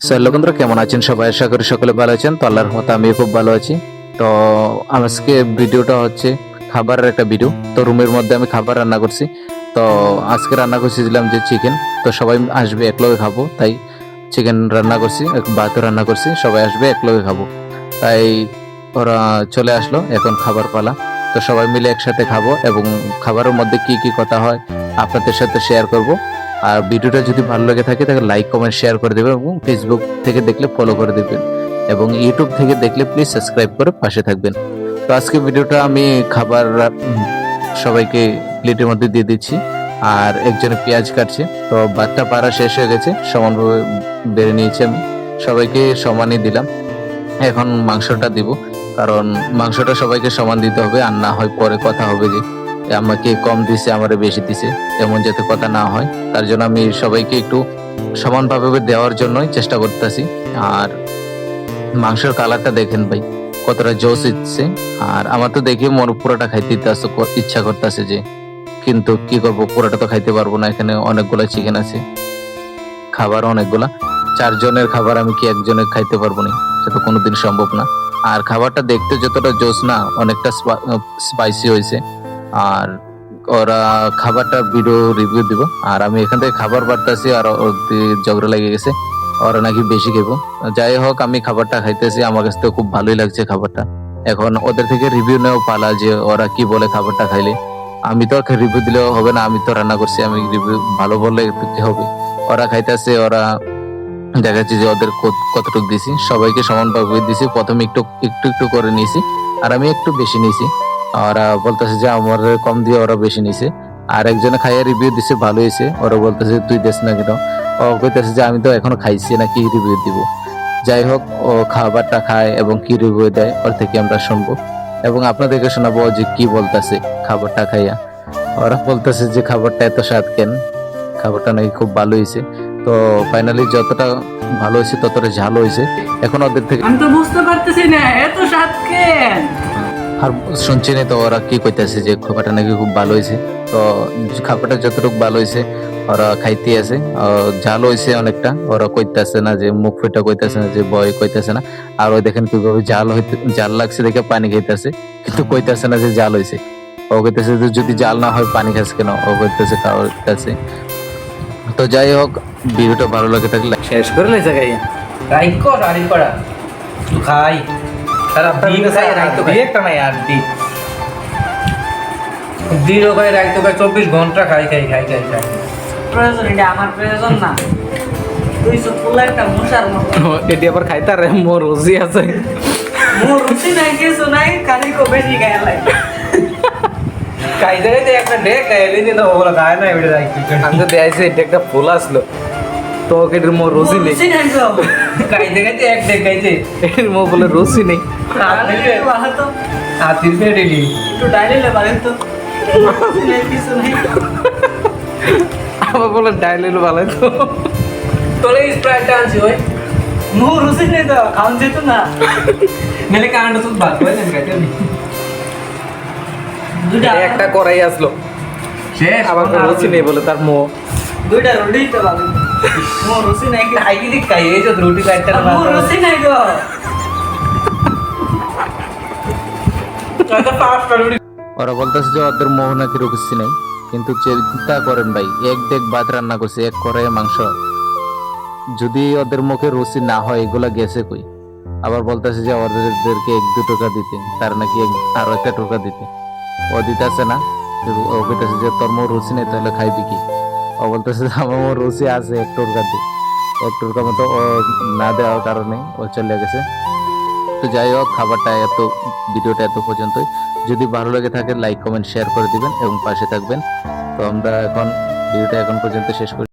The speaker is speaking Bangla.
বন্ধুরা কেমন আছেন সবাই? আশা করি সকলে ভালো আছেন। তো আল্লাহর মতো আমি খুব ভালো আছি। তো আজকে ভিডিওটা হচ্ছে খাবারের একটা ভিডিও। তো রুমের মধ্যে আমি খাবার রান্না করছি। তো আজকে রান্না করছিলাম যে চিকেন। তো সবাই আসবে, একলগে খাব। তাই চিকেন রান্না করছি ভাত রান্না করছি। সবাই আসবে, একলগে খাব। তাই ওরা চলে আসলো, এখন খাবার পালা। তো সবাই মিলে একসাথে খাব এবং খাবারের মধ্যে কি কি কথা হয় আপনাদের সাথে শেয়ার করব। আর ভিডিওটা যদি ভালো লেগে থাকে, তাহলে লাইক কমেন্ট শেয়ার করে দেবেন এবং ফেসবুক থেকে দেখলে ফলো করে দেবেন। এবং ইউটিউব থেকে দেখলে প্লিজ সাবস্ক্রাইব করে পাশে থাকবেন। তো আজকে ভিডিওটা আমি খাবার সবাইকে প্লেটের মধ্যে দিয়ে দিচ্ছি। আর একজনে পেঁয়াজ কাটছে, তো ভাতটা পাড়া শেষ হয়ে গেছে, সমানভাবে বেড়ে নিয়েছি আমি। সবাইকে সমানই দিলাম। এখন মাংসটা দিব, কারণ মাংসটা সবাইকে সমান দিতে হবে, আর না হয় পরে কথা হবে যে আমাকে কম দিছে, আমারে বেশি দিছে, এমন যাতে কথা না হয়। তার জন্য আমি সবাইকে একটু সমানভাবে দেওয়ার জন্যই চেষ্টা করতেছি। আর মাংসের কালারটা দেখেন ভাই, কতটা জোস ইচ্ছে আর আমার তো দেখে মন পুরোটা খাইতে কর- ইচ্ছা করতেছে যে, কিন্তু কি করব, পুরোটা তো খাইতে পারব না, এখানে অনেকগুলা চিকেন আছে। খাবার অনেকগুলা, চারজনের খাবার আমি কি একজনের খাইতে পারব না? সেটা কোনোদিন সম্ভব না। আর খাবারটা দেখতে যতটা জোস না, অনেকটা স্পাইসি হয়েছে। আর ওরা খাবারটা ভিডিও রিভিউ দিব। আর আমি এখান থেকে খাবার বাড়তেছি আর ঝগড়া লেগে গেছে। ওরা নাকি বেশি খাইবো যাই হোক, আমি খাবারটা খাইতেছি। আমার কাছে তো খুব ভালোই লাগছে খাবারটা। এখন ওদের থেকে রিভিউ নেওয়া পালা যে ওরা কি বলে খাবারটা খাইলে। আমি তো রিভিউ দিলেও হবে না, আমি তো রান্না করছি, আমি রিভিউ ভালো একটু কি হবে? ওরা খাইতেছে, ওরা দেখাচ্ছে যে ওদের কত- কতটুকু দিছি। সবাইকে সমানভাবে দিছি। প্রথমে একটু একটু একটু করে নিয়েছি। আর আমি একটু বেশি নিয়েছি। ওরা বলতেছে যে আমার কম দিয়ে ওরা বেশি নিছে। আর একজনে খাইয়া রিভিউ দিছে, ভালো হয়েছে। ওরা বলতেছে, তুই দেশ না কেন? ও কইতেছে যে, আমি তো এখনও খাইছি না, কি রিভিউ দিব? যাই হোক, ও খাবারটা খায় এবং কি রিভিউ দেয়, ওর থেকে আমরা শুনব। এবং আপনাদেরকে শোনাবো যে কি বলতেছে খাবারটা খাইয়া। ওরা বলতেছে যে, খাবারটা এত স্বাদ কেন? খাবারটা নাকি খুব ভালো হয়েছে। তো ফাইনালি যতটা ভালো হয়েছে, ততটা ঝাল হয়েছে। এখন ওদের থেকে আমি তো বুঝতে পারতেছি না, এত স্বাদ কেন? আর শুনছি না তো ওরা কি কইতাছে যে খাবারটা নাকি খুব ভালো হয়েছে তো খাবারটা যতটুকু ভালো হয়েছে ওরা খাইতে আছে। ঝাল হয়েছে অনেকটা, ওরা কইতাছে না যে মুখ ফেটা কইতাছে না, যে বয় কইতাছে না। আর ওই দেখেন কীভাবে জাল হইতে, জাল লাগছে দেখে পানি খাইতেছে। কিন্তু কইতাছে না যে জাল হয়েছে ও কইতাছে যে যদি জাল না হয় পানি খাস কেন? ও কইতাছে খাওয়াইতেছে। তো যাই হোক, ভিডিওটা ভালো লাগে থাকলে শেষ করে লেছে গাইয়া। রাইক করা। খাই। তারা ডিম খাই রাইক তো খাই একটা নাই আর ডিম দিনও খাই রাইক তো খাই চব্বিশ ঘণ্টা খাই খাই খাই খাই খাই প্রয়োজন এটা আমার প্রয়োজন না তুই সব ফুলা একটা মশার মতো এটি আবার খাইতে রে মোর রুচি আছে মোর রুচি নাই কিছু নাই খালি কো বেশি গায়ে লাগে খাই জায়গায় একটা ডেক খাইলি নি তো ওগুলো খায় না এবারে রাইক আমি তো দেয়াইছে এটা একটা ফুল আসলো তো এটির নেই। তো। এক এটির মোর বলে রুচি নেই। ডাইলে হাতির একটু ডাইলে তো রুচি নাই কিছু নাই। আবার বলে ডাইলের ভালো তো। তোলে স্প্রাইটটা আনছি ওই। রুচি নাই তো খাওন যেত না। মেলে করে দেন খাইতে দুইটা। একটা করাই আসলো। শেষ। আবার রুচি নেই বলে তার মোহ দুইটা রুটি তো ভালো ওরা বলতেছে যে ওদের মোহ নাকি রুকছি নাই কিন্তু চিন্তা করেন ভাই এক ডেক ভাত রান্না করছে এক কড়াই মাংস। যদি ওদের মুখে রুচি না হয় এগুলা গেছে কই? আবার বলতেছে যে ওদেরকে এক দু টাকা দিতে তার নাকি আরও একটা টাকা দিতে। ও দিতেছে না ও বলতেছে যে তোর মোর রুচি নেই তাহলে খাইবি কি? ও বলতেছে আমার মোর রুচি আছে এক টাকা দি এক টাকা মতো ও না দেওয়ার কারণে ও চলে গেছে। তো যাই হোক, খাবারটা এত, ভিডিওটা এত পর্যন্তই। যদি ভালো লেগে থাকে লাইক কমেন্ট শেয়ার করে দিবেন এবং পাশে থাকবেন। তো আমরা এখন, ভিডিওটা এখন পর্যন্ত শেষ করি।